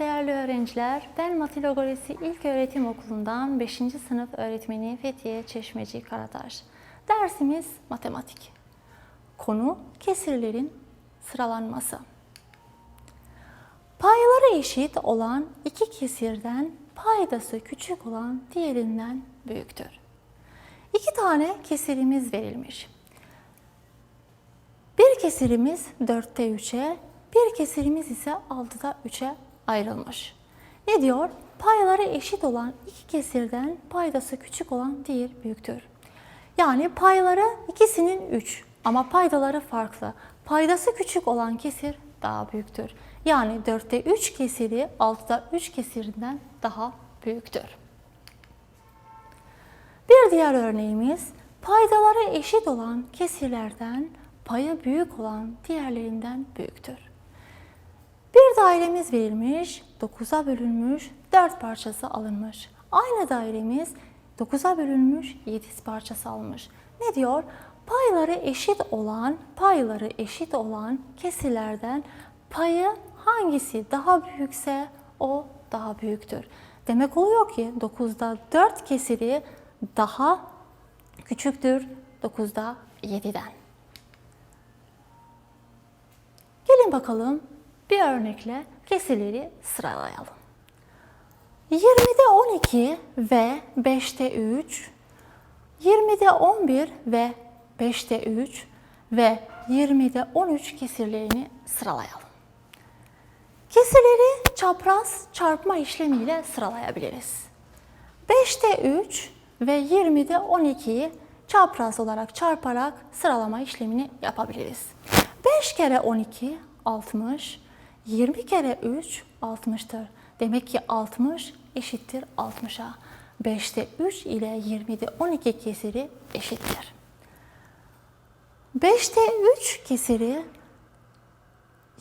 öğrenciler. Ben Matilogoresi İlk Öğretim Okulu'ndan 5. sınıf öğretmeni Fethiye Çeşmeci Karataş. Dersimiz matematik. Konu kesirlerin sıralanması. Payları eşit olan iki kesirden paydası küçük olan diğerinden büyüktür. İki tane kesirimiz verilmiş. Bir kesirimiz 4'te 3'e, bir kesirimiz ise 6'da 3'e ayrılmış. Ne diyor? Payları eşit olan iki kesirden paydası küçük olan diğer büyüktür. Yani payları ikisinin 3 ama paydaları farklı. Paydası küçük olan kesir daha büyüktür. Yani 4'te 3 kesiri 6'da 3 kesirinden daha büyüktür. Bir diğer örneğimiz paydaları eşit olan kesirlerden payı büyük olan diğerlerinden büyüktür. Dairemiz verilmiş, 9'a bölünmüş, 4 parçası alınmış. Aynı dairemiz 9'a bölünmüş, 7 parçası alınmış. Ne diyor? Payları eşit olan, payları eşit olan kesirlerden payı hangisi daha büyükse o daha büyüktür. Demek oluyor ki 9'da 4 kesiri daha küçüktür 9'da 7'den. Gelin bakalım bir örnekle kesirleri sıralayalım. 20'de 12 ve 5'te 3, 20'de 11 ve 5'te 3 ve 20'de 13 kesirlerini sıralayalım. Kesirleri çapraz çarpma işlemiyle sıralayabiliriz. 5'te 3 ve 20'de 12'yi çapraz olarak çarparak sıralama işlemini yapabiliriz. 5 kere 12 60, 20 kere 3 60'tır. Demek ki 60 eşittir 60'a. 5'te 3 ile 20'de 12 kesiri eşittir. 5'te 3 kesiri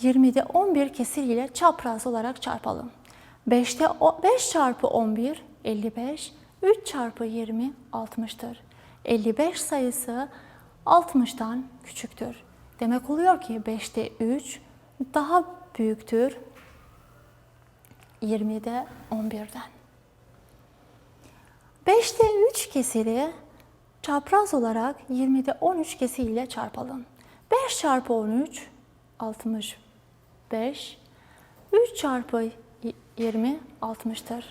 20'de 11 kesir ile çapraz olarak çarpalım. 5'te 5 çarpı 11 55, 3 çarpı 20 60'tır. 55 sayısı 60'tan küçüktür. Demek oluyor ki 5'te 3 daha büyüktür 20'de 11'den. 5'te 3 kesiri çapraz olarak 20'de 13 kesiriyle çarpalım. 5 çarpı 13 65. 3 çarpı 20 60'tır.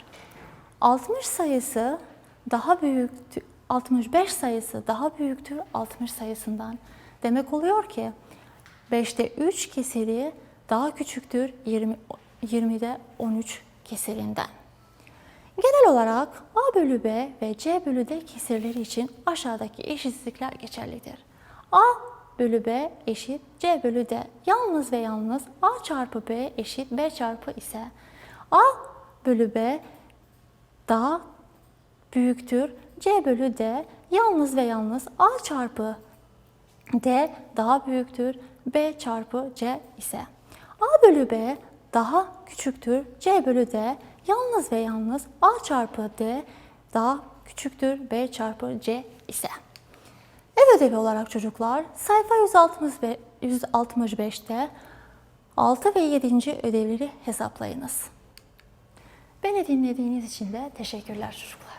60 sayısı daha büyük 65 sayısı daha büyüktür 60 sayısından. Demek oluyor ki 5'te 3 kesiri daha küçüktür 20, 20'de 13 kesirinden. Genel olarak A bölü B ve C bölü D kesirleri için aşağıdaki eşitsizlikler geçerlidir. A bölü B eşit C bölü D. Yalnız ve yalnız A çarpı B eşit B çarpı ise A bölü B daha büyüktür C bölü D. Yalnız ve yalnız A çarpı D daha büyüktür B çarpı C ise. A bölü B daha küçüktür C bölü D. Yalnız ve yalnız A çarpı D daha küçüktür B çarpı C ise. Ev ödevi olarak çocuklar sayfa 165'te 6 ve 7. ödevleri hesaplayınız. Beni dinlediğiniz için de teşekkürler çocuklar.